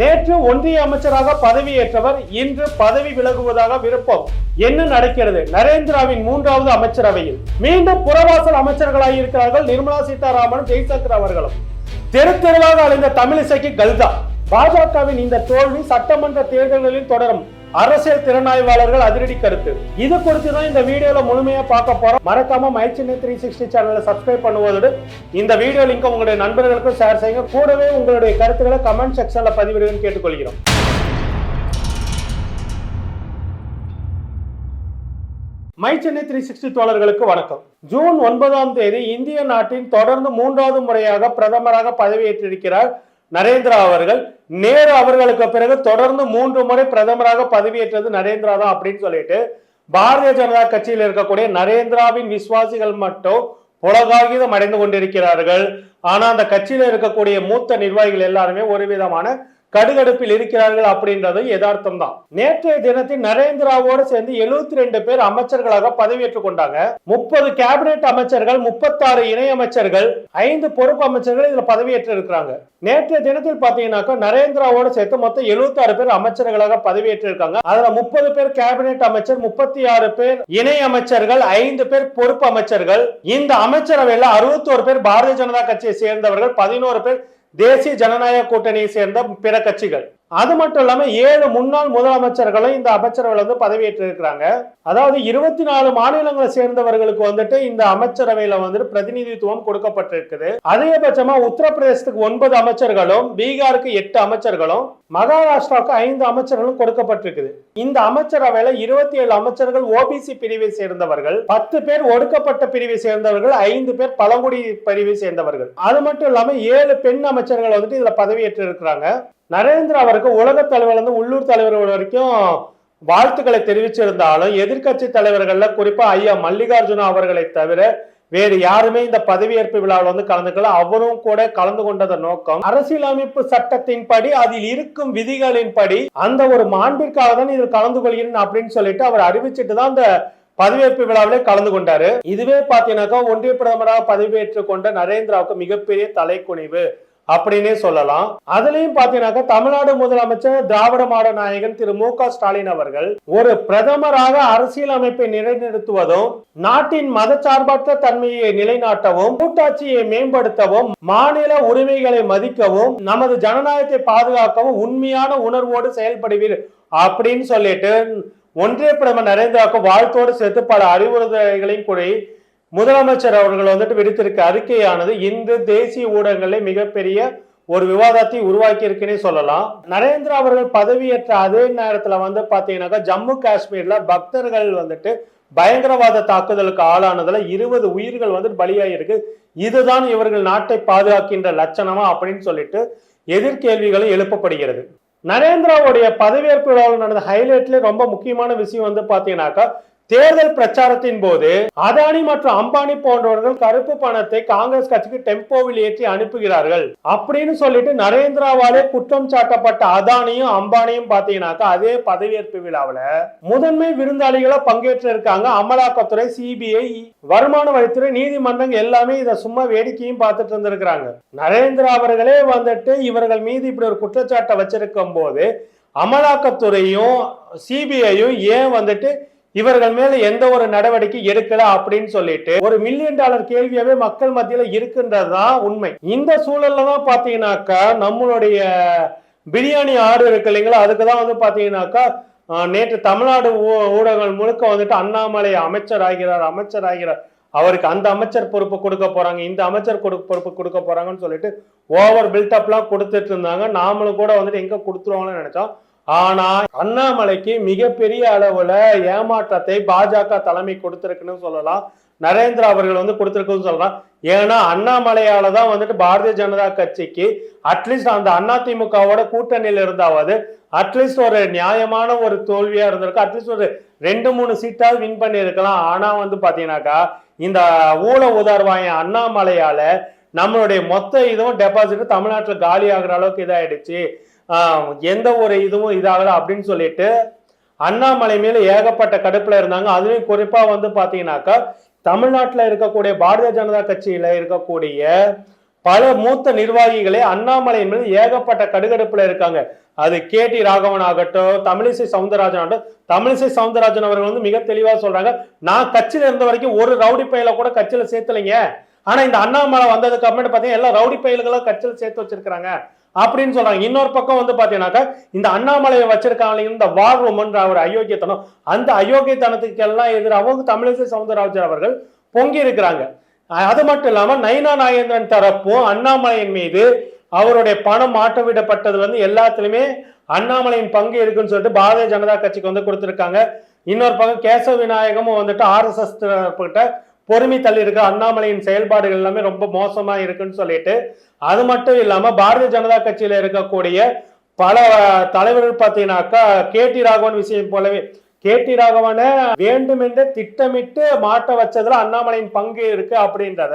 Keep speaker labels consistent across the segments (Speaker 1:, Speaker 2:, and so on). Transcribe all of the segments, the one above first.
Speaker 1: நேற்று ஒன்றிய அமைச்சராக பதவியேற்றவர் இன்று பதவி விலகுவதாக விருப்பம். என்ன நடக்கிறது? நரேந்திராவின் மூன்றாவது அமைச்சரவையில். மீண்டும் புறவாசல் அமைச்சர்களாக இருக்கிறார்கள் நிர்மலா சீதாராமன் ஜெய்சங்கர் அவர்களும். தெரு தெருவாக அலைந்த தமிழிசைக்கு கல்தா பாஜகவின் இந்த தோல்வி சட்டமன்ற தேர்தல்களில் தொடரும். அரசியல் திறனாய்வாளர்கள் அதிரடி கருத்து. இது குறித்து தான் இந்த வீடியோல முழுமையா பார்க்க போறோம். மறக்காம மை த்ரீ சிக்ஸ்டி சேனலை சப்ஸ்கிரைப் பண்ணுவதோடு இந்த வீடியோ லிங்க் உங்களுடைய நண்பர்களுக்கும் ஷேர் செய்யுங்க. கூடவே உங்களுடைய கருத்துக்களை கமெண்ட் செக்ஷன்ல பதிவிடுங்கன்னு கேட்டுக்கொள்கிறோம். மை சென்னை த்ரீ சிக்ஸ்டி தோழர்களுக்கு வணக்கம். ஜூன் ஒன்பதாம் தேதி இந்திய நாட்டின் தொடர்ந்து மூன்றாவது முறையாக பிரதமராக பதவியேற்றிருக்கிறார் நரேந்திரா அவர்கள். நேரு அவர்களுக்கு பிறகு தொடர்ந்து மூன்று முறை பிரதமராக பதவியேற்றது நரேந்திரா தான் அப்படின்னு சொல்லிட்டு பாரதிய ஜனதா கட்சியில் இருக்கக்கூடிய நரேந்திராவின் விசுவாசிகள் மட்டும் புலகாகிதம் அடைந்து கொண்டிருக்கிறார்கள். ஆனா அந்த கட்சியில இருக்கக்கூடிய மூத்த நிர்வாகிகள் எல்லாருமே ஒரு விதமான கடுகடுப்பில் இருக்கிறார்கள் அப்படின்றது யதார்த்தம் தான் நேற்றைய தினத்தில் நரேந்திராவோடு சேர்ந்து எழுபத்தி ரெண்டு பேர் அமைச்சர்களாக பதவியேற்றுக் கொண்டாங்க. முப்பது கேபினெட் அமைச்சர்கள் முப்பத்தாறு இணை அமைச்சர்கள் ஐந்து பொறுப்பு அமைச்சர்கள் இதுல பதவியேற்று இருக்கிறாங்க. நேற்றைய தினத்தில் பாத்தீங்கன்னாக்கா நரேந்திராவோடு சேர்த்து மொத்தம் எழுபத்தி ஆறு பேர் அமைச்சர்களாக பதவியேற்று இருக்காங்க. அதுல முப்பது பேர் கேபினெட் அமைச்சர் முப்பத்தி ஆறு பேர் இணை அமைச்சர்கள் ஐந்து பேர் பொறுப்பு அமைச்சர்கள். இந்த அமைச்சரவையில அறுபத்தோரு பேர் பாரதிய ஜனதா கட்சியை சேர்ந்தவர்கள் பதினோரு பேர் தேசிய ஜனநாயக கூட்டணியை சேர்ந்த பிற கட்சிகள். அது மட்டும் இல்லாம ஏழு முன்னாள் முதலமைச்சர்களும் இந்த அமைச்சரவையில் வந்து பதவியேற்று இருக்கிறாங்க அதாவது இருபத்தி நாலு மாநிலங்களை சேர்ந்தவர்களுக்கு வந்துட்டு இந்த அமைச்சரவையில வந்துட்டு பிரதிநிதித்துவம் கொடுக்கப்பட்டிருக்குது. அதிகபட்சமா உத்தரப்பிரதேசத்துக்கு ஒன்பது அமைச்சர்களும் பீகாருக்கு எட்டு அமைச்சர்களும் மகாராஷ்டிராவுக்கு ஐந்து அமைச்சர்களும் கொடுக்கப்பட்டிருக்குது. இந்த அமைச்சரவையில இருபத்தி ஏழு அமைச்சர்கள் ஓபிசி பிரிவை சேர்ந்தவர்கள் பத்து பேர் ஒடுக்கப்பட்ட பிரிவை சேர்ந்தவர்கள் ஐந்து பேர் பழங்குடி பிரிவை சேர்ந்தவர்கள். அது மட்டும் இல்லாம ஏழு பெண் அமைச்சர்கள் வந்துட்டு இதுல பதவியேற்று இருக்கிறாங்க நரேந்திரா அவருக்கு உலக தலைவர்லேருந்து உள்ளூர் தலைவர்கள் வரைக்கும் வாழ்த்துக்களை தெரிவிச்சிருந்தாலும் எதிர்க்கட்சி தலைவர்கள்ல குறிப்பா ஐயா மல்லிகார்ஜுன அவர்களை தவிர வேறு யாருமே இந்த பதவியேற்பு விழாவில் வந்து கலந்துக்கல. அவரும் கூட கலந்து கொண்டதன் நோக்கம். அரசியலமைப்பு சட்டத்தின்படி அதில் இருக்கும் விதிகளின்படி அந்த ஒரு மாண்பிற்காக தான் இதில் கலந்து கொள்கிறேன் அப்படின்னு சொல்லிட்டு அவர் அறிவிச்சிட்டு தான் அந்த பதவியேற்பு விழாவிலே கலந்து கொண்டாரு. இதுவே பாத்தீங்கன்னாக்கா ஒன்றிய பிரதமராக பதவியேற்றுக் கொண்ட நரேந்திராவுக்கு மிகப்பெரிய தலைக்குனிவு. அப்படின்னே சொல்லலாம். அதுலயும் பாத்தீங்கன்னாக்க தமிழ்நாடு முதலமைச்சர் திராவிட மாட நாயகன் திரு மு க ஸ்டாலின் அவர்கள் ஒரு பிரதமராக அரசியல் அமைப்பை நிலைநிறுத்துவதும் நாட்டின் மதச்சார்பற்ற தன்மையை நிலைநாட்டவும் கூட்டாட்சியை மேம்படுத்தவும் மாநில உரிமைகளை மதிக்கவும் நமது ஜனநாயகத்தை பாதுகாக்கவும் உண்மையான உணர்வோடு செயல்படுவீர் அப்படின்னு சொல்லிட்டு ஒன்றிய பிரதமர் நரேந்திராவுக்கு வாழ்த்தோடு சேர்த்து பல அறிவுறுத்தல்களையும் கூறி முதலமைச்சர் அவர்கள் வந்துட்டு விடுத்திருக்க அறிக்கையானது இந்து தேசிய ஊடகங்களில் மிகப்பெரிய ஒரு விவாதத்தை உருவாக்கி இருக்குன்னே சொல்லலாம். நரேந்திரா அவர்கள் பதவியேற்ற அதே நேரத்தில் வந்து பார்த்தீங்கன்னாக்கா ஜம்மு காஷ்மீர்ல பக்தர்கள் வந்துட்டு பயங்கரவாத தாக்குதலுக்கு ஆளானதுல இருபது உயிர்கள் வந்து பலியாயிருக்கு. இதுதான் இவர்கள் நாட்டை பாதுகாக்கின்ற லட்சணமா அப்படின்னு சொல்லிட்டு எதிர்கேள்விகளும் எழுப்பப்படுகிறது. நரேந்திராவுடைய பதவியேற்பு விழாவில் நடந்த ஹைலைட்ல ரொம்ப முக்கியமான விஷயம் வந்து பாத்தீங்கன்னாக்கா தேர்தல் பிரச்சாரத்தின் போது அதானி மற்றும் அம்பானி போன்றவர்கள் கருப்பு பணத்தை காங்கிரஸ் கட்சிக்கு டெம்போவில் ஏற்றி அனுப்புகிறார்கள். அப்படின்னு சொல்லிட்டு நரேந்திராவாலே குற்றம் சாட்டப்பட்ட அதானியும் அம்பானியும் பாத்தீங்கன்னாக்கா அதே பதவியேற்பு விழாவில் முதன்மை விருந்தாளிகளா பங்கேற்று இருக்காங்க அமலாக்கத்துறை சிபிஐ வருமான வரித்துறை நீதிமன்றங்கள் எல்லாமே இதை சும்மா வேடிக்கையும் பார்த்துட்டு இருந்திருக்கிறாங்க. நரேந்திரா அவர்களே வந்துட்டு இவர்கள் மீது இப்படி ஒரு குற்றச்சாட்டை வச்சிருக்கும் போது அமலாக்கத்துறையும் சிபிஐயும் ஏன் வந்துட்டு இவர்கள் மேல எந்த ஒரு நடவடிக்கை எடுக்கல அப்படின்னு சொல்லிட்டு ஒரு மில்லியன் டாலர் கேள்வியாவே மக்கள் மத்தியில இருக்கின்றதுதான் உண்மை. இந்த சூழல்ல தான் பாத்தீங்கன்னாக்கா நம்மளுடைய பிரியாணி ஆடு இருக்கு இல்லைங்களா? அதுக்கு தான் வந்து பாத்தீங்கன்னாக்கா நேற்று தமிழ்நாடு ஊ- ஊடகங்கள் முழுக்க வந்துட்டு அண்ணாமலை அமைச்சர் ஆகிறார் அமைச்சர் ஆகிறார் அவருக்கு அந்த அமைச்சர் பொறுப்பு கொடுக்க போறாங்க இந்த அமைச்சர் கொடு பொறுப்பு கொடுக்க போறாங்கன்னு சொல்லிட்டு ஓவர் பில்டப்லாம் கொடுத்துட்டு இருந்தாங்க. நாமளும் கூட வந்துட்டு எங்க கொடுத்துருவாங்கன்னு நினைச்சோம். ஆனா அண்ணாமலைக்கு மிகப்பெரிய அளவுல ஏமாற்றத்தை பாஜக தலைமை கொடுத்திருக்குன்னு சொல்லலாம். நரேந்திரா அவர்கள் வந்து கொடுத்திருக்குன்னு சொல்லலாம். ஏன்னா அண்ணாமலையால தான் வந்துட்டு பாரதிய ஜனதா கட்சிக்கு அட்லீஸ்ட் அந்த அதிமுகவோட கூட்டணியில் இருந்தாவது அட்லீஸ்ட் ஒரு நியாயமான ஒரு தோல்வியா இருந்திருக்கு அட்லீஸ்ட் ஒரு ரெண்டு மூணு சீட்டாவது வின் பண்ணியிருக்கலாம். ஆனா வந்து பாத்தீங்கன்னாக்கா இந்த ஊழ உதார்வாயன் அண்ணாமலையால நம்மளுடைய மொத்த இதுவும் டெபாசிட் தமிழ்நாட்டில் காலி ஆகுற அளவுக்கு இதாயிடுச்சு. எந்த ஒரு இதுவும் இதாகல அப்படின்னு சொல்லிட்டு அண்ணாமலை மேல ஏகப்பட்ட கடுப்புல இருந்தாங்க. அதுலயும் குறிப்பா வந்து பாத்தீங்கன்னாக்கா தமிழ்நாட்டில் இருக்கக்கூடிய பாரதிய ஜனதா கட்சியில இருக்கக்கூடிய பல மூத்த நிர்வாகிகளே அண்ணாமலையின் மீது ஏகப்பட்ட கடுகடுப்புல இருக்காங்க. அது கே டி ராகவன் ஆகட்டும் தமிழிசை சவுந்தரராஜன் ஆகட்டும் தமிழிசை சவுந்தரராஜன் அவர்கள் வந்து மிக தெளிவா சொல்றாங்க. நான் கட்சியில இருந்த வரைக்கும் ஒரு ரவுடி பயில கூட கட்சியில சேர்த்தலைங்க. ஆனா இந்த அண்ணாமலை வந்ததுக்கு அப்புறம் பாத்தீங்கன்னா எல்லா ரவுடி பயில்களும் கட்சியில சேர்த்து வச்சிருக்காங்க அப்படின்னு சொல்றாங்க. இன்னொரு பக்கம் வந்து பாத்தீங்கன்னாக்கா இந்த அண்ணாமலையை வச்சிருக்காங்க இந்த வார் ரூம்ன்ற ஒரு அயோக்கியத்தனம் அந்த அயோக்கியத்தனத்துக்கெல்லாம் எதிராகவும் தமிழிசை சவுந்தரராஜன் அவர்கள் பொங்கி இருக்கிறாங்க. அது மட்டும் இல்லாம நைனா நாகேந்திரன் தரப்பும் அண்ணாமலையின் மீது அவருடைய பணம் மாட்ட விடப்பட்டது வந்து எல்லாத்துலயுமே அண்ணாமலையின் பங்கு இருக்குன்னு சொல்லிட்டு பாரதிய ஜனதா கட்சிக்கு வந்து கொடுத்துருக்காங்க. இன்னொரு பக்கம் கேசவ விநாயகமும் வந்துட்டு ஆர்எஸ்எஸ் கிட்ட பொறுமை தள்ளி இருக்க அண்ணாமலையின் செயல்பாடுகள் எல்லாமே ரொம்ப மோசமா இருக்குன்னு சொல்லிட்டு அது மட்டும் இல்லாமல் பாரதிய ஜனதா கட்சியில் இருக்கக்கூடிய பல தலைவர்கள் பார்த்தீங்கன்னாக்கா கே டி ராகவன் விஷயம் போலவே கே டி ராகவனை வேண்டுமென்றே திட்டமிட்டு மாட்ட வச்சதுல அண்ணாமலையின் பங்கு இருக்கு அப்படின்றத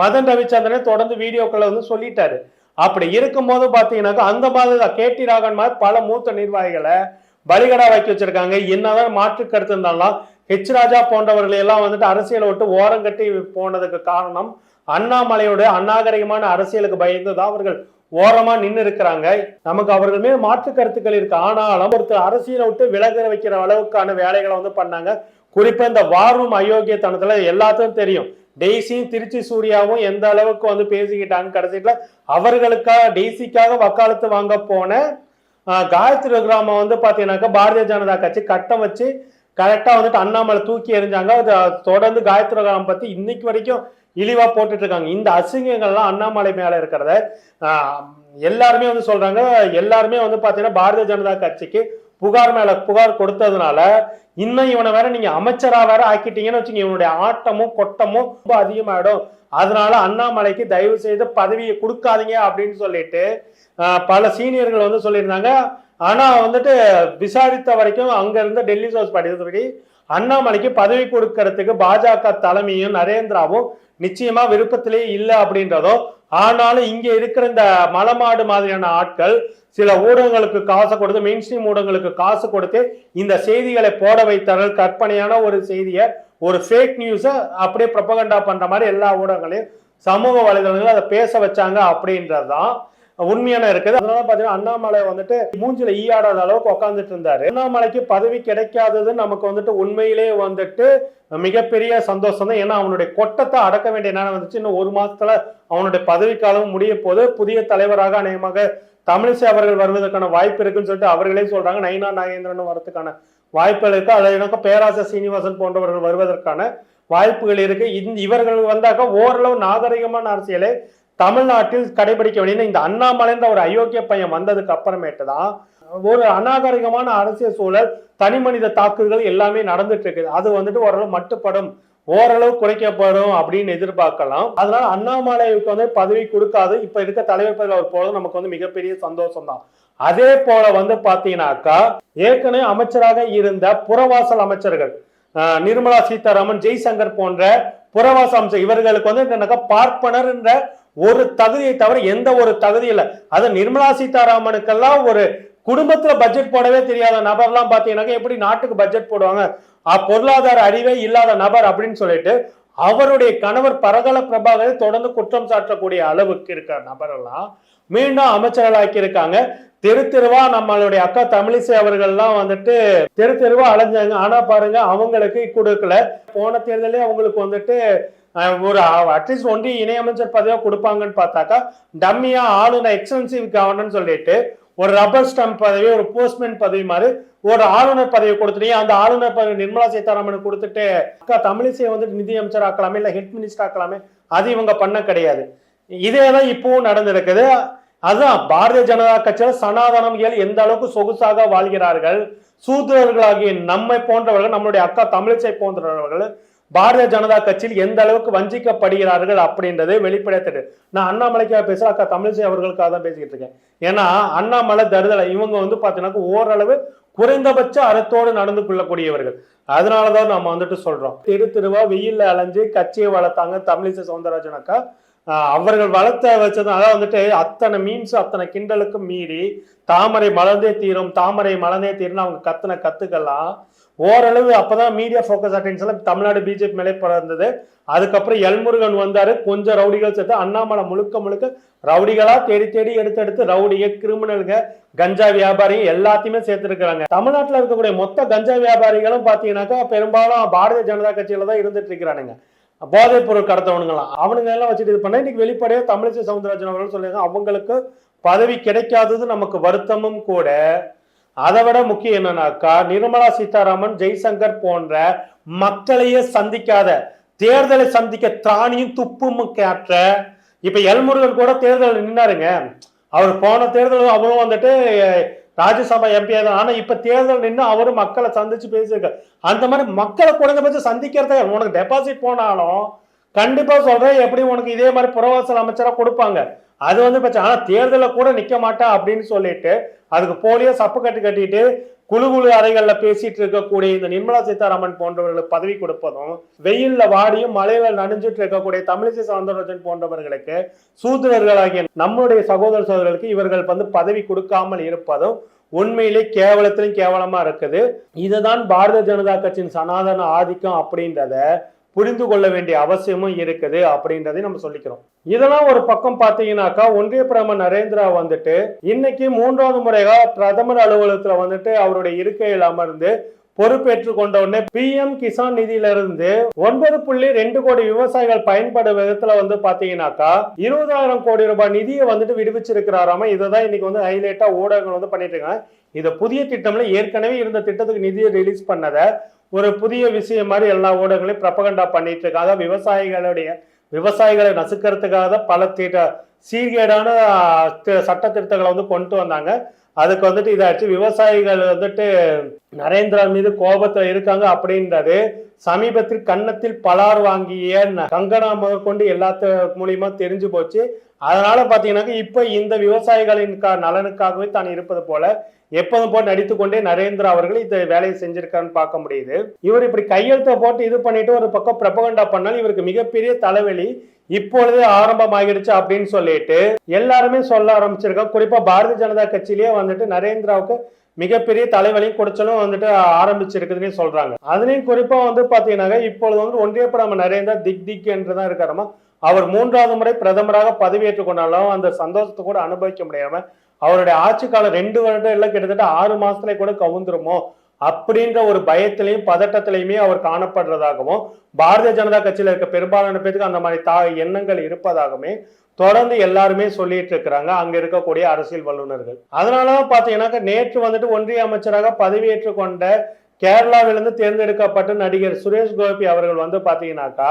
Speaker 1: மதன் ரவிச்சந்திரனே தொடர்ந்து வீடியோக்களை வந்து சொல்லிட்டாரு. அப்படி இருக்கும்போது பார்த்தீங்கன்னாக்கா அந்த மாதிரி தான் கே டி ராகவன் மாதிரி பல மூத்த நிர்வாகிகளை பலிகடா வைக்க வச்சிருக்காங்க. என்னதான் மாற்று கருத்து இருந்தாலும் ஹெச் ராஜா போன்றவர்களை எல்லாம் வந்துட்டு அரசியலை விட்டு ஓரம் கட்டி போனதுக்கு காரணம் அண்ணாமலையோட அநாகரிகமான அரசியலுக்கு பயந்து தான் அவர்கள் ஓரமா நின்று இருக்கிறாங்க. நமக்கு அவர்கள் மேல் மாற்று கருத்துக்கள் இருக்கு. ஆனாலும் ஒருத்தர் அரசியலை விட்டு விலக வைக்கிற அளவுக்கான வேலைகளை வந்து பண்ணாங்க. குறிப்பா இந்த வாரும் அயோக்கியத்தனத்துல எல்லாத்துக்கும் தெரியும். டெய்ஸியும் திருச்சி சூர்யாவும் எந்த அளவுக்கு வந்து பேசிக்கிட்டாங்க கடைசியில அவர்களுக்காக டெய்ஸிக்காக வக்காலத்து வாங்க போன காயத்ரி கிராமம் வந்து பாத்தீங்கன்னாக்கா பாரதிய ஜனதா கட்சி கட்டம் வச்சு கரெக்டா வந்துட்டு அண்ணாமலை தூக்கி எறிஞ்சாங்க. அது தொடர்ந்து காயத்ரி கிராமம் பத்தி இன்னைக்கு வரைக்கும் இழிவா போட்டுட்ருக்காங்க. இந்த அசிங்கங்கள்லாம் அண்ணாமலை மேலே இருக்கிறத எல்லாருமே வந்து சொல்கிறாங்க எல்லாருமே வந்து பார்த்தீங்கன்னா பாரதிய ஜனதா கட்சிக்கு புகார் மேலே புகார் கொடுத்ததுனால இன்னும் இவனை வேற நீங்கள் அமைச்சராக வேற ஆக்கிட்டீங்கன்னு வச்சுங்க இவனுடைய ஆட்டமும் கொட்டமும் ரொம்ப அதிகமாகிடும் அதனால அண்ணாமலைக்கு தயவு செய்து பதவியை கொடுக்காதீங்க அப்படின்னு சொல்லிட்டு பல சீனியர்கள் வந்து சொல்லியிருந்தாங்க. ஆனால் வந்துட்டு விசாரித்த வரைக்கும் அங்கேருந்து டெல்லி சோர்ஸ் படித்தபடி அண்ணாமலைக்கு பதவி கொடுக்கறதுக்கு பாஜக தலைமையும் நரேந்திராவும் நிச்சயமா விருப்பத்திலே இல்லை அப்படின்றதோ ஆனாலும் இங்க இருக்கிற இந்த மலமாடு மாதிரியான ஆட்கள் சில ஊடகங்களுக்கு காசு கொடுத்து மெயின் ஸ்ட்ரீம் ஊடகங்களுக்கு காசு கொடுத்து இந்த செய்திகளை போட வைத்தார்கள். கற்பனையான ஒரு செய்தியை ஒரு ஃபேக் நியூஸை அப்படியே ப்ரொபகண்டா பண்ற மாதிரி எல்லா ஊடகங்களையும் சமூக வலைதளங்களும் அதை பேச வச்சாங்க அப்படின்றதுதான். உண்மையான இருக்குது. அதனால பாத்தீங்கன்னா அண்ணாமலை வந்துட்டு மூஞ்சில ஈயாடாத அளவுக்கு உட்காந்துட்டு இருந்தாரு. அண்ணாமலைக்கு பதவி கிடைக்காதது நமக்கு வந்துட்டு உண்மையிலே வந்துட்டு மிகப்பெரிய சந்தோஷம் தான். ஏன்னா அவனுடைய கொட்டத்தை அடக்க வேண்டிய நேரம் வந்துச்சு. இன்னும் ஒரு மாசத்துல அவனுடைய பதவிக்காலம் முடிய போது புதிய தலைவராக அநேகமாக தமிழிசை அவர்கள் வருவதற்கான வாய்ப்பு இருக்குன்னு சொல்லிட்டு அவர்களே சொல்றாங்க. நயினா நாகேந்திரன் வரதுக்கான வாய்ப்புகள் இருக்கு. அதில் எனக்கு பேராச சீனிவாசன் போன்றவர்கள் வருவதற்கான வாய்ப்புகள் இருக்கு. இந்த இவர்கள் வந்தாக்க ஓரளவு நாகரிகமான அரசியலை தமிழ்நாட்டில் கடைபிடிக்க வேண்டிய இந்த அண்ணாமலைன்ற ஒரு அயோக்கிய பையன் வந்ததுக்கு அப்புறமேட்டு தான் ஒரு அநாகரிகமான அரசியல் சூழல் தனி மனித தாக்குதல்கள் எல்லாமே நடந்துட்டு இருக்குது. அது வந்துட்டு ஓரளவு மட்டுப்படும் ஓரளவு குறைக்கப்படும் அப்படின்னு எதிர்பார்க்கலாம். அதனால அண்ணாமலைக்கு வந்து பதவி கொடுக்காது. இப்ப இருக்க தலைவர் பதில் அவர் போறது நமக்கு வந்து மிகப்பெரிய சந்தோஷம் தான் அதே போல வந்து பாத்தீங்கன்னாக்கா ஏற்கனவே அமைச்சராக இருந்த புறவாசல் அமைச்சர்கள் நிர்மலா சீதாராமன் ஜெய்சங்கர் போன்ற புறவாச அம்சம் இவர்களுக்கு வந்து என்னன்னா பார்ப்பனர் என்ற ஒரு தகுதியை தவிர எந்த ஒரு தகுதி இல்லை. அது நிர்மலா சீதாராமனுக்கெல்லாம் ஒரு குடும்பத்துல பட்ஜெட் போடவே தெரியாத நபர்லாம் பார்த்தீங்கன்னாக்க எப்படி நாட்டுக்கு பட்ஜெட் போடுவாங்க? பொருளாதார அறிவே இல்லாத நபர் அப்படின்னு சொல்லிட்டு அவருடைய கணவர் பரகல பிரபாகரை தொடர்ந்து குற்றம் சாட்டக்கூடிய அளவுக்கு இருக்கிற நபரெல்லாம் மீண்டும் அமைச்சர்களாக்கி இருக்காங்க தெரு தெருவா நம்மளுடைய அக்கா தமிழிசை அவர்கள்லாம் வந்துட்டு தெரு தெருவா அலைஞ்சாங்க. ஆனா பாருங்க அவங்களுக்கு கொடுக்கல போன தேர்தலே அவங்களுக்கு வந்துட்டு ஒரு அட்லீஸ்ட் ஒன்றிய இணையமைச்சர் பதவியா கொடுப்பாங்கன்னு பார்த்தாக்கா டம்மியா ஆளுநர் எக்ஸ்டென்சிவ் கவர்னர்னு சொல்லிட்டு ஒரு ரப்பர் ஸ்டாம்ப் பதவி ஒரு போஸ்ட்மேன் பதவி மாதிரி ஒரு ஆளுநர் பதவி கொடுத்துட்டு அந்த ஆளுநர் பதவி நிர்மலா சீதாராமன் கொடுத்துட்டு அக்கா தமிழிசை வந்துட்டு நிதியமைச்சர் ஆக்கலாமே இல்ல ஹெட் மினிஸ்டர் ஆக்கலாமே அது இவங்க பண்ண கிடையாது. இதே தான் இப்பவும் நடந்திருக்குது. அதுதான் பாரதிய ஜனதா கட்சியில் சனாதனம்கள் எந்த அளவுக்கு சொகுசாக வாழ்கிறார்கள்? சூத்திரர்களாகிய நம்மை போன்றவர்கள் நம்மளுடைய அக்கா தமிழிசை போன்றவர்கள் பாரதிய ஜனதா கட்சியில் எந்த அளவுக்கு வஞ்சிக்கப்படுகிறார்கள் அப்படின்றது வெளிப்படைத்தது நான் அண்ணாமலைக்காக பேசுகிறேன் அக்கா தமிழிசை அவர்களுக்காக தான் பேசிக்கிட்டு இருக்கேன். ஏன்னா அண்ணாமலை தருதலை இவங்க வந்து பார்த்தீங்கன்னா ஓரளவு குறைந்தபட்ச அறத்தோடு நடந்து கொள்ளக்கூடியவர்கள். அதனாலதான் நம்ம வந்துட்டு சொல்றோம். திரு திருவா வெயில்ல அலைஞ்சு கட்சியை வளர்த்தாங்க தமிழிசை சவுந்தரராஜன் அக்கா. அவர்கள் வளர்த்த வச்சது அதாவது வந்துட்டு அத்தனை மீன்ஸ் அத்தனை கிண்டலுக்கும் மீறி தாமரை மலர்ந்தே தீரும் தாமரை மலர்ந்தே தீரும் அவங்க கத்துன கத்துக்கெல்லாம் ஓரளவு அப்பதான் மீடியா ஃபோக்கஸ் அட்டென்ஷன்ல தமிழ்நாடு பிஜேபி மேலே பிறந்தது அதுக்கப்புறம் எல்முருகன் வந்தாரு. கொஞ்சம் ரவுடிகள் சேர்த்து அண்ணாமலை முழுக்க முழுக்க ரவுடிகளா தேடி தேடி எடுத்து எடுத்து ரவுடிங்க கிரிமினலுங்க கஞ்சா வியாபாரி எல்லாத்தையுமே சேர்த்திருக்கிறாங்க. தமிழ்நாட்டுல இருக்கக்கூடிய மொத்த கஞ்சா வியாபாரிகளும் பாத்தீங்கன்னாக்கா பெரும்பாலும் பாரதிய ஜனதா கட்சியில தான் இருந்துட்டு இருக்கிறானுங்க. போதைப் பொருள் கடத்தவனுங்களாம் அவனுங்க எல்லாம் வச்சுட்டு இது பண்ண இன்னைக்கு வெளிப்படையா தமிழிசை சவுந்தரராஜன் அவர்கள் சொல்லியிருக்காங்க அவங்களுக்கு பதவி கிடைக்காதது நமக்கு வருத்தமும் கூட. அதை விட முக்கியம் என்னன்னாக்கா நிர்மலா சீதாராமன் ஜெய்சங்கர் போன்ற மக்களையே சந்திக்காத தேர்தலை சந்திக்க திராணியும் துப்பும் கேட்ட இப்ப எல்முருகன் கூட தேர்தல் நின்னாருங்க. அவர் போன தேர்தல் அவரும் வந்துட்டு ராஜ்யசபா எம்பியா தான். ஆனா இப்ப தேர்தல் நின்று அவரும் மக்களை சந்திச்சு பேசியிருக்காரு. அந்த மாதிரி மக்களை குறைந்தபட்சம் சந்திக்கிறதே உனக்கு டெபாசிட் போனாலும் கண்டிப்பா சொல்றேன். எப்படி உனக்கு இதே மாதிரி புறவாசல் அமைச்சரா கொடுப்பாங்க? அது வந்து பிரச்சனை. ஆனா தேர்தலில் கூட நிக்க மாட்டேன் அப்படின்னு சொல்லிட்டு அதுக்கு போலியோ சப்பு கட்டு கட்டிட்டு குழு குழு அறைகள்ல பேசிட்டு இருக்கக்கூடிய இந்த நிர்மலா சீதாராமன் போன்றவர்களுக்கு பதவி கொடுப்பதும் வெயில்ல வாடியும் மழையில நனைஞ்சிட்டு இருக்கக்கூடிய தமிழிசை சவுந்தரராஜன் போன்றவர்களுக்கு சூத்திரர்களாகிய நம்முடைய சகோதர சகோதரர்களுக்கு இவர்கள் வந்து பதவி கொடுக்காமல் இருப்பதும் உண்மையிலே கேவலத்திலும் கேவலமா இருக்குது. இதுதான் பாரதிய ஜனதா கட்சியின் சனாதன ஆதிக்கம் அப்படின்றத புரிந்து கொள்ள வேண்டிய அவசியமும் இருக்குது அப்படின்றதை நம்ம சொல்லிக்கிறோம். இதெல்லாம் ஒரு பக்கம் பார்த்தீங்கன்னாக்கா ஒன்றிய பிரதமர் நரேந்திரா வந்துட்டு இன்னைக்கு மூன்றாவது முறையாக பிரதமர் அலுவலகத்தில் வந்துட்டு அவருடைய இருக்கையில் அமர்ந்து பொறுப்பேற்று கொண்ட உடனே பிஎம் கிசான் நிதியிலிருந்து ஒன்பது புள்ளி ரெண்டு கோடி விவசாயிகள் பயன்படும் விதத்துல வந்து பாத்தீங்கன்னாக்கா இருபதாயிரம் கோடி ரூபாய் நிதியை வந்துட்டு விடுவிச்சிருக்கிறாராம? இதை தான் இன்னைக்கு வந்து ஹைலைட்டா ஊடகங்கள் வந்து பண்ணிட்டு இருக்காங்க. இதை புதிய திட்டம்ல ஏற்கனவே இருந்த திட்டத்துக்கு நிதியை ரிலீஸ் பண்ணதை ஒரு புதிய விஷயம் மாதிரி எல்லா ஊடகங்களையும் பிரபகண்டா பண்ணிட்டு இருக்காங்க அதாவது விவசாயிகளுடைய விவசாயிகளை நசுக்கிறதுக்காக தான் பல திட்ட சீர்கேடான சட்ட திருத்தங்களை வந்து கொண்டு வந்தாங்க. அதுக்கு வந்துட்டு இதாச்சு விவசாயிகள் வந்துட்டு நரேந்திரா மீது கோபத்துல இருக்காங்க அப்படின்றது சமீபத்தில் கன்னத்தில் பலார் வாங்கிய ந- கங்கனா முதற்கொண்டு எல்லாத்து மூலியமா தெரிஞ்சு போச்சு. அதனால பாத்தீங்கன்னாக்க இப்ப இந்த விவசாயிகளின் கா- நலனுக்காகவே தான் இருப்பது போல எப்போதும் போல் நடித்துக்கொண்டே நரேந்திரா அவர்கள் இந்த வேலையை செஞ்சிருக்காருன்னு பார்க்க முடியுது. இவர் இப்படி கையெழுத்தை போட்டு இது பண்ணிட்டு ஒரு பக்கம் பிரபகண்டா பண்ணால் இவருக்கு மிகப்பெரிய தலைவலி இப்பொழுதே ஆரம்பமாகிடுச்சு அப்படின்னு சொல்லிட்டு எல்லாருமே சொல்ல ஆரம்பிச்சிருக்காங்க குறிப்பா பாரதிய ஜனதா கட்சியிலேயே வந்துட்டு நரேந்திராவுக்கு மிகப்பெரிய தலைவலியும் குடிச்சலும் வந்துட்டு ஆரம்பிச்சிருக்குதுன்னே சொல்றாங்க. அதுலயும் குறிப்பா வந்து பாத்தீங்கன்னாக்க இப்பொழுது வந்து ஒன்றிய பிரதமர் நரேந்திரா திக் திக் என்றுதான் இருக்காராமா? அவர் மூன்றாவது முறை பிரதமராக பதவியேற்றுக் கொண்டாலும் அந்த சந்தோஷத்தை கூட அனுபவிக்க முடியாம அவருடைய ஆட்சி காலம் ரெண்டு வருடம் இல்லை கிட்டத்தட்ட ஆறு மாசத்துல கூட கவுந்துருமோ அப்படின்ற ஒரு பயத்திலையும் பதட்டத்திலையுமே அவர் காணப்படுறதாகவும் பாரதிய ஜனதா கட்சியில இருக்க பெரும்பாலான பேருக்கு அந்த மாதிரி தா எண்ணங்கள் இருப்பதாகவுமே தொடர்ந்து எல்லாருமே சொல்லிட்டு இருக்கிறாங்க. அங்க இருக்கக்கூடிய அரசியல் வல்லுநர்கள். அதனாலதான் பாத்தீங்கன்னாக்க நேற்று வந்துட்டு ஒன்றிய அமைச்சராக பதவியேற்று கொண்ட கேரளாவிலிருந்து தேர்ந்தெடுக்கப்பட்ட நடிகர் சுரேஷ் கோபி அவர்கள் வந்து பாத்தீங்கன்னாக்கா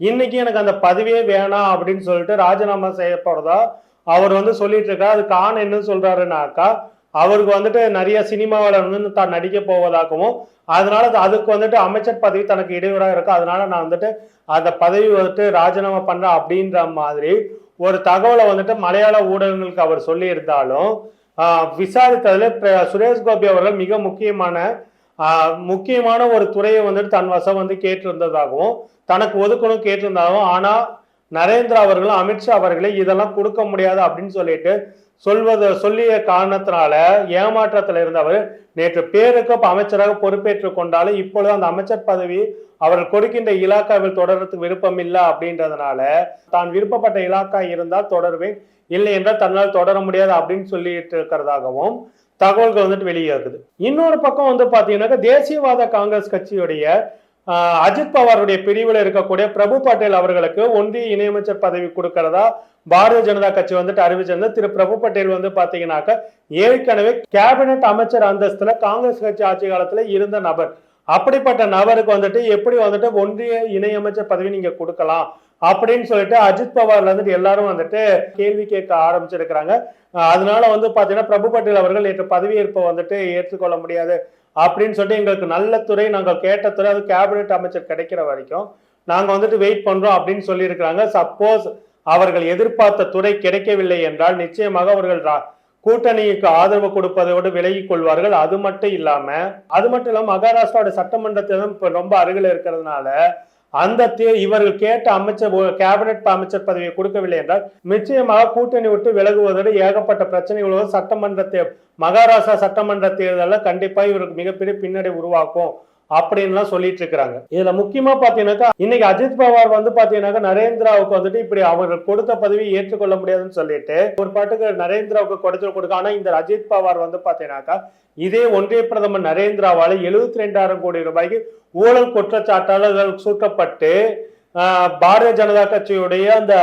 Speaker 1: இன்னைக்கு எனக்கு அந்த பதவியே வேணாம் அப்படின்னு சொல்லிட்டு ராஜினாமா செய்ய போறதா அவர் வந்து சொல்லிட்டு இருக்கா அது கான் என்ன சொல்றாருனாக்கா அவருக்கு வந்துட்டு நிறைய சினிமாவில் வந்து தான் நடிக்க போவதாகவும் அதனால அதுக்கு வந்துட்டு அமைச்சர் பதவி தனக்கு இடையூறாக இருக்கும் அதனால நான் வந்துட்டு அந்த பதவி வந்துட்டு ராஜினாமா பண்றேன் அப்படின்ற மாதிரி ஒரு தகவலை வந்துட்டு மலையாள ஊடகங்களுக்கு அவர் சொல்லியிருந்தாலும் விசாரித்ததுல சுரேஷ் கோபி அவர்கள் மிக முக்கியமான முக்கியமான ஒரு துறையை வந்துட்டு தன் வசம் வந்து கேட்டிருந்ததாகவும் தனக்கு ஒதுக்கணும் கேட்டிருந்தாலும் ஆனா நரேந்திரா அவர்களும் அமித்ஷா அவர்களே இதெல்லாம் கொடுக்க முடியாது அப்படின்னு சொல்லிட்டு சொல்வது சொல்லிய காரணத்தினால ஏமாற்றத்தில் இருந்தவர் நேற்று பேருக்கு அமைச்சராக பொறுப்பேற்று கொண்டாலும் இப்பொழுது அந்த அமைச்சர் பதவி அவர்கள் கொடுக்கின்ற இலாக்காவில் தொடர்றதுக்கு விருப்பம் இல்லை அப்படின்றதுனால தான் விருப்பப்பட்ட இலாக்கா இருந்தால் தொடர்வேன் இல்லை என்றால் தன்னால் தொடர முடியாது அப்படின்னு சொல்லிட்டு இருக்கிறதாகவும் தகவல்கள் வந்துட்டு வெளியாகுது இன்னொரு பக்கம் வந்து பாத்தீங்கன்னாக்கா தேசியவாத காங்கிரஸ் கட்சியுடைய அஜித் பவாருடைய பிரிவில் இருக்கக்கூடிய பிரபு பட்டேல் அவர்களுக்கு ஒன்றிய இணையமைச்சர் பதவி கொடுக்கறதா பாரதிய ஜனதா கட்சி வந்துட்டு அறிவிச்சிருந்தது. திரு. பிரபு பட்டேல் வந்து பாத்தீங்கன்னாக்க ஏற்கனவே கேபினெட் அமைச்சர் அந்தஸ்துல காங்கிரஸ் கட்சி ஆட்சி காலத்துல இருந்த நபர். அப்படிப்பட்ட நபருக்கு வந்துட்டு எப்படி வந்துட்டு ஒன்றிய இணையமைச்சர் பதவி நீங்க கொடுக்கலாம்? அப்படின்னு சொல்லிட்டு அஜித் பவார்ல வந்துட்டு எல்லாரும் வந்துட்டு கேள்வி கேட்க ஆரம்பிச்சிருக்கிறாங்க. அதனால வந்து பாத்தீங்கன்னா பிரபு பட்டேல் அவர்கள் நேற்று பதவியேற்பை வந்துட்டு ஏற்றுக்கொள்ள முடியாது அப்படின்னு சொல்லிட்டு எங்களுக்கு நல்ல துறை நாங்கள் கேட்ட துறை அது கேபினெட் அமைச்சர் கிடைக்கிற வரைக்கும் நாங்கள் வந்துட்டு வெயிட் பண்றோம் அப்படின்னு சொல்லியிருக்கிறாங்க. சப்போஸ் அவர்கள் எதிர்பார்த்த துறை கிடைக்கவில்லை என்றால் நிச்சயமாக அவர்கள் கூட்டணிக்கு ஆதரவு கொடுப்பதோடு விலகி கொள்வார்கள். அது மட்டும் இல்லாம அது மட்டும் இல்லாம மகாராஷ்டிராவோட சட்டமன்றத்திலும் இப்போ இப்ப ரொம்ப அருகில் இருக்கிறதுனால அந்த தே- இவர்கள் கேட்ட அமைச்சர் கேபினெட் அமைச்சர் பதவியை கொடுக்கவில்லை என்றால் நிச்சயமாக கூட்டணி விட்டு விலகுவதோடு ஏகப்பட்ட பிரச்சனைகளோடு சட்டமன்ற தே மகாராஷ்டிரா சட்டமன்ற தேர்தலில் கண்டிப்பாக இவருக்கு மிகப்பெரிய பின்னடை உருவாக்கும். அப்படின்லாம் சொல்லிட்டு இருக்கிறாங்க. இதுல முக்கியமா பாத்தீங்கன்னாக்கா இன்னைக்கு அஜித் பவார் வந்து பாத்தீங்கன்னாக்கா நரேந்திராவுக்கு வந்துட்டு இப்படி அவர் கொடுத்த பதவியை ஏற்றுக்கொள்ள முடியாதுன்னு சொல்லிட்டு ஒரு பாட்டுக்கு நரேந்திராவுக்கு கொடுத்து கொடுக்க ஆனா இந்த அஜித் பவார் வந்து பாத்தீங்கன்னாக்கா இதே ஒன்றிய பிரதமர் நரேந்திராவால எழுபத்தி ரெண்டாயிரம் கோடி ரூபாய்க்கு ஊழல் குற்றச்சாட்டாளர்கள் சூட்டப்பட்டு பாரதிய ஜனதா கட்சியுடைய அந்த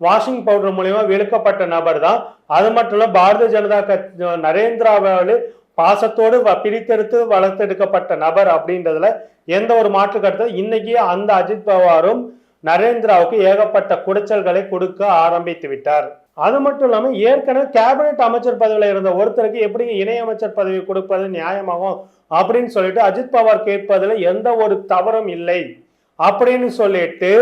Speaker 1: வாஷிங் பவுடர் மூலயமா விழுக்கப்பட்ட நபர் தான் அது மட்டும் இல்ல பாரதிய ஜனதா கட்சி நரேந்திராவால் பாசத்தோடு வ- பிரித்தெடுத்து வளர்த்தெடுக்கப்பட்ட நபர் அப்படின்றதுல எந்த ஒரு மாற்று கருத்து இன்னைக்கு அந்த அஜித் பவாரும் நரேந்திராவுக்கு ஏகப்பட்ட குடைச்சல்களை கொடுக்க ஆரம்பித்து விட்டார். அது மட்டும் இல்லாமல் ஏற்கனவே கேபினெட் அமைச்சர் பதவியில் இருந்த ஒருத்தருக்கு எப்படி இணையமைச்சர் பதவி கொடுப்பது நியாயமாகும் அப்படின்னு சொல்லிட்டு அஜித் பவார் கேட்பதில் எந்த ஒரு தவறும் இல்லை. அப்படின்னு சொல்லிட்டு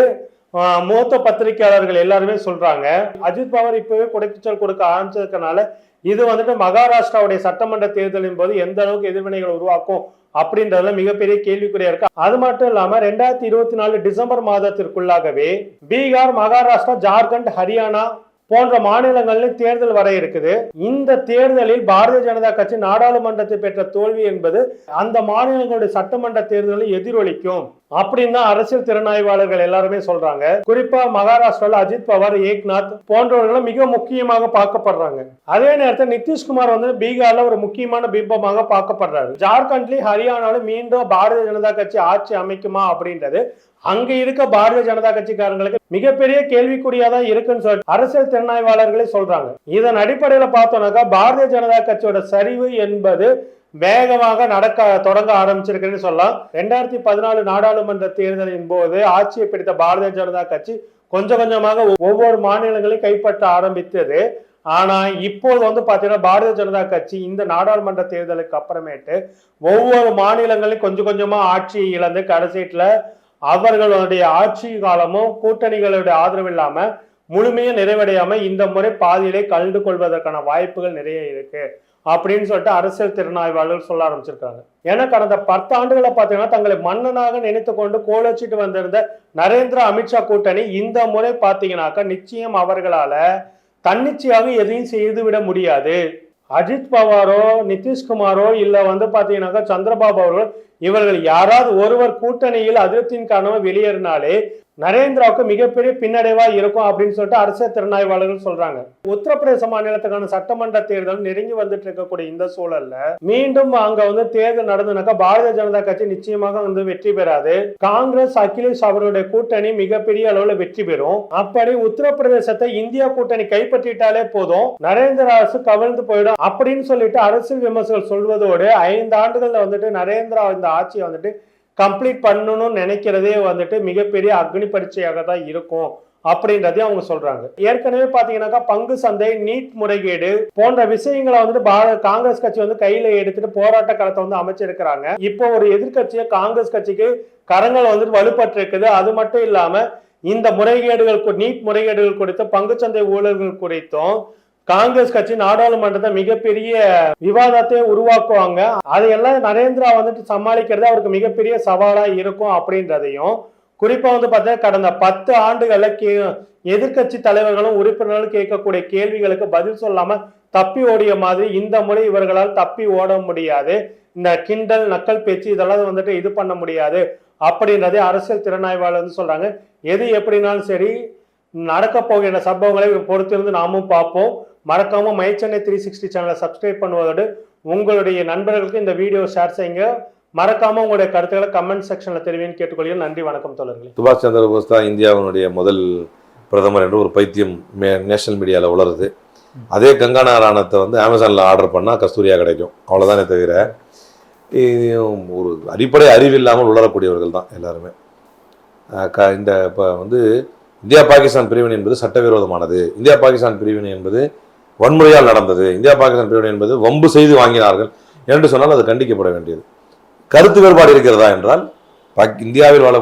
Speaker 1: மூத்த பத்திரிகையாளர்கள் எல்லாருமே சொல்றாங்க. அஜித் பவர் இப்பவே குடைச்சல் கொடுக்க ஆரம்பிச்சதுக்கனால இது வந்துட்டு மகாராஷ்டிராவுடைய சட்டமன்ற தேர்தலின் போது எந்த அளவுக்கு எதிர்வினைகளை உருவாக்கும் அப்படின்றதுல மிகப்பெரிய கேள்விக்குறியா இருக்கு. அது மட்டும் இல்லாம ரெண்டாயிரத்தி இருபத்தி நாலு டிசம்பர் மாதத்திற்குள்ளாகவே பீகார் மகாராஷ்டிரா ஜார்க்கண்ட் ஹரியானா போன்ற மாநிலங்களில் தேர்தல் வர இருக்குது. இந்த தேர்தலில் பாரதிய ஜனதா கட்சி நாடாளுமன்றத்தை பெற்ற தோல்வி என்பது அந்த மாநிலங்களுடைய சட்டமன்ற தேர்தலில் எதிரொலிக்கும் அப்படின்னு தான் அரசியல் திறனாய்வாளர்கள் எல்லாருமே சொல்றாங்க. குறிப்பா மகாராஷ்டிரால அஜித் பவார் ஏக்நாத் போன்றவர்களும் மிக முக்கியமாக பார்க்கப்படுறாங்க. அதே நேரத்தில் நிதிஷ்குமார் வந்து பீகார்ல ஒரு முக்கியமான பிம்பமாக பார்க்கப்படுறாரு. ஜார்க்கண்ட்லயும் ஹரியானாலும் மீண்டும் பாரதிய ஜனதா கட்சி ஆட்சி அமைக்குமா அப்படின்றது அங்க இருக்க பாரதிய ஜனதா கட்சிக்காரங்களுக்கு மிகப்பெரிய கேள்விக்குறியா தான் இருக்குன்னு சொல்லிட்டு அரசியல் திறனாய்வாளர்களே சொல்றாங்க. இதன் அடிப்படையில பார்த்தோம்னாக்கா பாரதிய ஜனதா கட்சியோட சரிவு என்பது வேகமாக நடக்க தொடங்க ஆரம்பிச்சிருக்குன்னு சொல்லலாம். ரெண்டாயிரத்தி பதினாலு நாடாளுமன்ற தேர்தலின் போது ஆட்சியை பிடித்த பாரதிய ஜனதா கட்சி கொஞ்சம் கொஞ்சமாக ஒவ்வொரு மாநிலங்களையும் கைப்பற்ற ஆரம்பித்தது. ஆனா இப்போது வந்து பாத்தீங்கன்னா பாரதிய ஜனதா கட்சி இந்த நாடாளுமன்ற தேர்தலுக்கு அப்புறமேட்டு ஒவ்வொரு மாநிலங்களையும் கொஞ்சம் கொஞ்சமா ஆட்சியை இழந்து கடைசீட்டுல அவர்களுடைய ஆட்சி காலமும் கூட்டணிகளுடைய ஆதரவு இல்லாம முழுமையா நிறைவடையாம இந்த முறை பாதியிலே கலந்து கொள்வதற்கான வாய்ப்புகள் நிறைய இருக்கு அப்படின்னு சொல்லிட்டு அரசியல் திறனாய்வாளர்கள் சொல்ல ஆரம்பிச்சிருக்காங்க. ஏன்னா கடந்த பத்தாண்டுகளை பார்த்தீங்கன்னா தங்களை மன்னனாக நினைத்து கொண்டு கோலச்சிட்டு வந்திருந்த நரேந்திர அமித்ஷா கூட்டணி இந்த முறை பார்த்தீங்கன்னாக்கா நிச்சயம் அவர்களால தன்னிச்சையாக எதையும் செய்துவிட முடியாது. அஜித் பவாரோ நிதிஷ்குமாரோ இல்ல வந்து பாத்தீங்கன்னாக்கா சந்திரபாபு அவர்கள் இவர்கள் யாராவது ஒருவர் கூட்டணியில் அதிருப்தியின் காரணமாக வெளியேறினாலே நரேந்திராவுக்கு மிகப்பெரிய பின்னடைவா இருக்கும் அப்படின்னு சொல்லிட்டு அரசியல் திறனாய்வாளர்கள் சொல்றாங்க. உத்தரப்பிரதேச மாநிலத்துக்கான சட்டமன்ற தேர்தல் நெருங்கி வந்துட்டு இருக்கக்கூடிய இந்த சூழல்ல மீண்டும் அங்க வந்து தேர்தல் நடந்ததுனாக்கா பாரதிய ஜனதா கட்சி நிச்சயமாக வந்து வெற்றி பெறாது. காங்கிரஸ் அகிலேஷ் அவருடைய கூட்டணி மிகப்பெரிய அளவுல வெற்றி பெறும். அப்படி உத்தரப்பிரதேசத்தை இந்தியா கூட்டணி கைப்பற்றிட்டாலே போதும். நரேந்திர அரசு கவிழ்ந்து போயிடும் அப்படின்னு சொல்லிட்டு அரசியல் விமர்சகர்கள் சொல்வதோடு ஐந்து ஆண்டுகள்ல வந்துட்டு நரேந்திரா இந்த ஆட்சியை வந்துட்டு கம்ப்ளீட் பண்ணணும்னு நினைக்கிறதே வந்துட்டு மிகப்பெரிய அக்னி பரீட்சையாக தான் இருக்கும் அப்படின்றதையும் அவங்க சொல்றாங்க. ஏற்கனவே பாத்தீங்கன்னாக்கா பங்கு சந்தை நீட் முறைகேடு போன்ற விஷயங்களை வந்துட்டு பார- காங்கிரஸ் கட்சி வந்து கையில எடுத்துட்டு போராட்ட களத்தை வந்து அமைச்சிருக்கிறாங்க. இப்போ ஒரு எதிர்க்கட்சியை காங்கிரஸ் கட்சிக்கு கரங்கள் வந்துட்டு வலுப்பட்டு இருக்குது அது மட்டும் இல்லாம இந்த முறைகேடுகள் நீட் முறைகேடுகள் குறித்தும் பங்குச்சந்தை ஊழல்கள் குறித்தும் காங்கிரஸ் கட்சி நாடாளுமன்றத்தை மிகப்பெரிய விவாதத்தை உருவாக்குவாங்க. அதையெல்லாம் நரேந்திரா வந்துட்டு சமாளிக்கிறது அவருக்கு மிகப்பெரிய சவாலா இருக்கும் அப்படின்றதையும் குறிப்பா வந்து பார்த்தீங்கன்னா கடந்த பத்து ஆண்டுகள்ல கே எதிர்க்கட்சி தலைவர்களும் உறுப்பினர்களும் கேட்கக்கூடிய கேள்விகளுக்கு பதில் சொல்லாம தப்பி ஓடிய மாதிரி இந்த முறை இவர்களால் தப்பி ஓட முடியாது. இந்த கிண்டல் நக்கல் பேச்சு இதெல்லாம் வந்துட்டு இது பண்ண முடியாது அப்படின்றதே அரசியல் திறனாய்வாளர் வந்து சொல்றாங்க. எது எப்படினாலும் சரி நடக்க போகின்ற சம்பவங்களை பொறுத்திருந்து நாமும் பார்ப்போம். மறக்காம மைச்சென்னை த்ரீ சிக்ஸ்டி சேனலை சப்ஸ்கிரைப் பண்ணுவதோடு உங்களுடைய நண்பர்களுக்கு இந்த வீடியோ ஷேர் செய்யுங்க. மறக்காம உங்களுடைய கருத்துக்களை கமெண்ட் செக்ஷன்ல தெரிவின்னு கேட்டுக்கொள்கிறேன். நன்றி. வணக்கம் தோழர்களே.
Speaker 2: சுபாஷ் சந்திர போஸ் தான் இந்தியாவினுடைய முதல் பிரதமர் என்று ஒரு பைத்தியம் மே நேஷனல் மீடியாவில் உளருது அதே கங்கா நாராயணத்தை வந்து அமேசானில் ஆர்டர் பண்ணால் கஸ்தூரியா கிடைக்கும். அவ்வளோதானே தவிர ஒரு அடிப்படை அறிவு இல்லாமல் உளரக்கூடியவர்கள் தான் எல்லாருமே. க இந்த இப்போ வந்து இந்தியா பாகிஸ்தான் பிரிவினை என்பது சட்டவிரோதமானது. இந்தியா பாகிஸ்தான் பிரிவினை என்பது வன்முறையால் நடந்தது. இந்தியா பாகிஸ்தான் பிரிவினை என்பது வம்பு செய்து வாங்கினார்கள். என்று சொன்னால் அது கண்டிக்கப்பட வேண்டியது. கருத்து வேறுபாடு இருக்கிறதா என்றால் இந்தியாவில் வாழ